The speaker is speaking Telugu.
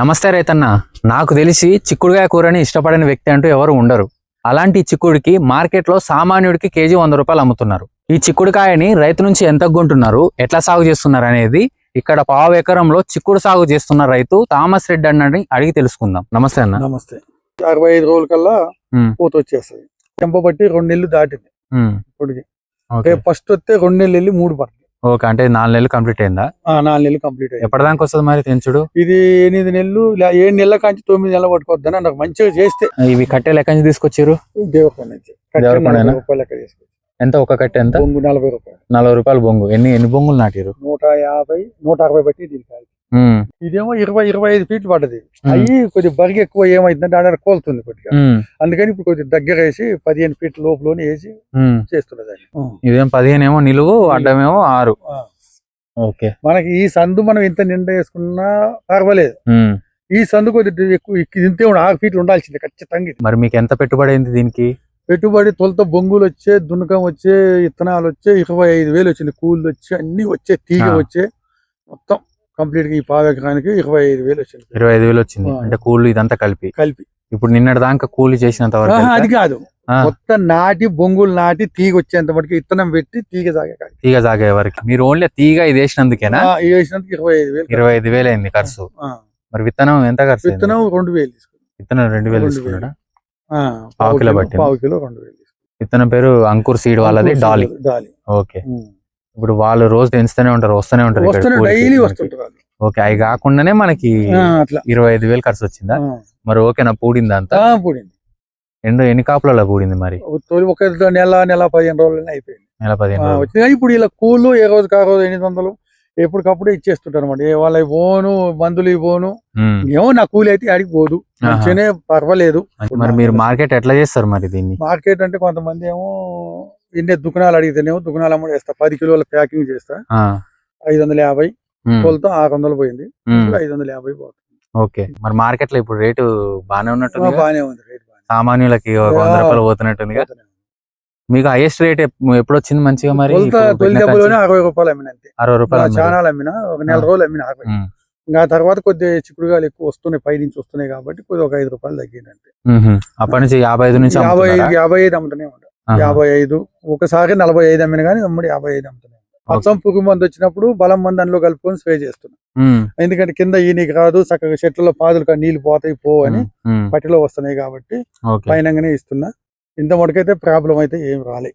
నమస్తే రైతన్న. నాకు తెలిసి చిక్కుడుకాయ కూరని ఇష్టపడని వ్యక్తి అంటూ ఎవరు ఉండరు. అలాంటి చిక్కుడికి మార్కెట్లో సామాన్యుడికి కేజీ వంద రూపాయలు అమ్ముతున్నారు. ఈ చిక్కుడుకాయని రైతు నుంచి ఎంత కొంటున్నారు ఎట్లా సాగు చేస్తున్నారు అనేది ఇక్కడ పావు ఎకరంలో చిక్కుడు సాగు చేస్తున్న రైతు థామస్ రెడ్డి అన్నని అడిగి తెలుసుకుందాం. నమస్తే అన్న. నమస్తే. అరవై ఐదు రోజుల కల్లా. పూత వచ్చేస్తుంది. చెంపబట్టి రెండు నెలలు దాటింది ఇప్పటికి. రేపు ఫస్ట్ వస్తే రెండు నెలలు వెళ్ళి మూడు పడుతుంది ఓకే అంటే నాలుగు నెలలు కంప్లీట్ అయిందా? ఆ, నాలుగు నెలలు కంప్లీట్ అయ్యింది ఎప్పటిదాకా వస్తుంది మరి తెంచుడు? ఇది ఎనిమిది నెలలు ఏడు నెలల కాంచి తొమ్మిది నెలలు పట్టుకోవద్దని నాకు మంచిగా చేస్తే. ఇవి కట్టెలు ఎక్కడి నుంచి తీసుకొచ్చారు దేవకొండ నుంచి. రూపాయలు లెక్క చేసుకోవచ్చు ఎంత ఒక కట్టె ఎంత? బొంగు నలభై రూపాయలు. నలభై రూపాయలు బొంగు. ఎన్ని ఎన్ని బొంగులు నాటిరు నూట యాభై నూట అరవై బట్టి దీనికి ఇదేమో ఇరవై ఇరవై ఐదు ఫీట్లు పడ్డది. అయ్యి కొద్దిగా బరిగి ఎక్కువ ఏమైందంటే ఆడ కోలుతుంది కొద్దిగా. అందుకని ఇప్పుడు కొద్దిగా దగ్గర వేసి పదిహేను ఫీట్ల లోపలనే వేసి ఉమ్. చేస్తున్నది అది ఇదేం పదిహేను ఏమో నిలువు అడ్డమేమో ఆరు. ఓకే. మనకి ఈ సందు మనం ఇంత నిండా వేసుకున్నా పర్వాలేదు. ఈ సందు కొద్దిగా ఎక్కువ ఇంతే ఆరు ఫీట్లు ఉండాల్సిందే ఖచ్చితంగా ఇది. మరి మీకు ఎంత పెట్టుబడి అయింది దీనికి? పెట్టుబడి తొలత బొంగులు వచ్చే దున్నకం వచ్చే ఇత్తనాలు వచ్చే ఇరవై ఐదు వేలు వచ్చింది. కూలీలు వచ్చే అన్ని వచ్చే తీగ. వచ్చే మొత్తం కంప్లీట్గా ఈ పావెకరానికి ఇరవై ఐదు వేలు వచ్చింది. ఇరవై ఐదు వేలు వచ్చింది. అంటే కూలి ఇదంతా కలిపి. కలిపి. ఇప్పుడు నిన్నటి దాకా కూలి చేసినంత వరకు? అది కాదు. మొత్తం నాటి బొంగులు నాటి తీగ వచ్చేంత మటుకు ఇత్తనం పెట్టి తీగ సాగే కాదు తీగ సాగే వరకు. మీరు ఓన్లీ తీగ ఇది వేసినందుకేనా? వేసినందుకు ఇరవై ఐదు వేలు ఇరవై ఐదు వేలు అయింది ఖర్చు. మరి విత్తనం ఎంత ఖర్చు? విత్తనం రెండు వేలు విత్తనం రెండు వేలు తీసుకున్నాడా? పావు కిలో పట్టింది. పావు కిలో రెండు వేలు. విత్తనం పేరు అంకుర్ సీడ్ వాళ్ళది డాలీ. డాలి. ఓకే. ఇప్పుడు వాళ్ళు రోజు పెంచుతూనే ఉంటారు వస్తూనే ఉంటారు. డైలీ వస్తుంటారు. ఓకే అవి కాకుండానే మనకి ఇరవై ఐదు వేలు ఖర్చు వచ్చిందా. మరి ఓకేనా పూడిందా అంతా? పూడింది. ఎండు ఎన్ని కాపులలో పూడింది మరి? ఒక నెల నెల పదిహేను రోజులనే అయిపోయింది. నెల పదిహేను ఇప్పుడు ఇలా కూలు ఏ రోజుకి ఆ రోజు ఎనిమిది వందలు? ఎప్పటికప్పుడు ఇచ్చేస్తుంటారు అనమాట ఏ వాళ్ళ పోను మందులు ఉమ్. ఏమో నా కూలి అయితే ఆడికి పోదు. మంచిగానే పర్వాలేదు. మరి మీరు మార్కెట్ ఎట్లా చేస్తారు మరి దీన్ని? మార్కెట్ అంటే కొంతమంది ఏమో ఇన్ని దుకాణాలు అడిగితేనేమో దుకాణాలు అమ్మడి వేస్తా పది కిలోల ప్యాకింగ్ చేస్తా. ఐదు వందల యాభై తొలతో ఆరు వందలు పోయింది ఐదు వందల యాభై పోతుంది. ఓకే. మరి మార్కెట్లో ఇప్పుడు రేటు బాగానే ఆ, ఉన్నట్టుంది బాగానే ఉంది. రేట్ సామాన్యులకి వంద రూపాయలు పోతున్నట్టుందిగా? పోతూనే ఉంది. మీకు హైయెస్ట్ రేట్ ఎప్పుడు వచ్చింది మంచిగా మరి? అరవై రూపాయలు అమ్మిన అంతే అరవై రూపాయలు. చానాలు అమ్మిన ఒక నెల. రోజులు అమ్మిన అరవై ఇంకా తర్వాత కొద్దిగా చిక్కుడుగాలు ఎక్కువ వస్తున్నాయి పై నుంచి వస్తున్నాయి కాబట్టి కొద్దిగా ఒక ఐదు రూపాయలు తగ్గింది అంతే. అప్పటి నుంచి యాభై ఐదు నుంచి యాభై? యాభై ఐదు అమ్ముతూనే ఉంటా. ఆహా. యాభై ఐదు ఒకసారి నలభై ఐదు అమ్మిన కానీ అమ్మడి యాభై ఐదు అమ్ముతూనే ఉంటా. మొత్తం పురుగు మందు వచ్చినప్పుడు బలం మందు అందులో కలుపుకొని స్ప్రే చేస్తున్నా. ఎందుకంటే కింద ఈ నీకు రాదు చక్కగా చెట్లలో పాదులు నీళ్ళు పోతాయి పో అని పట్టిలో వస్తున్నాయి కాబట్టి పైనంగానే ఇస్తున్నా. ఇంత మటుకైతే ప్రాబ్లం అయితే ఏం రాలే.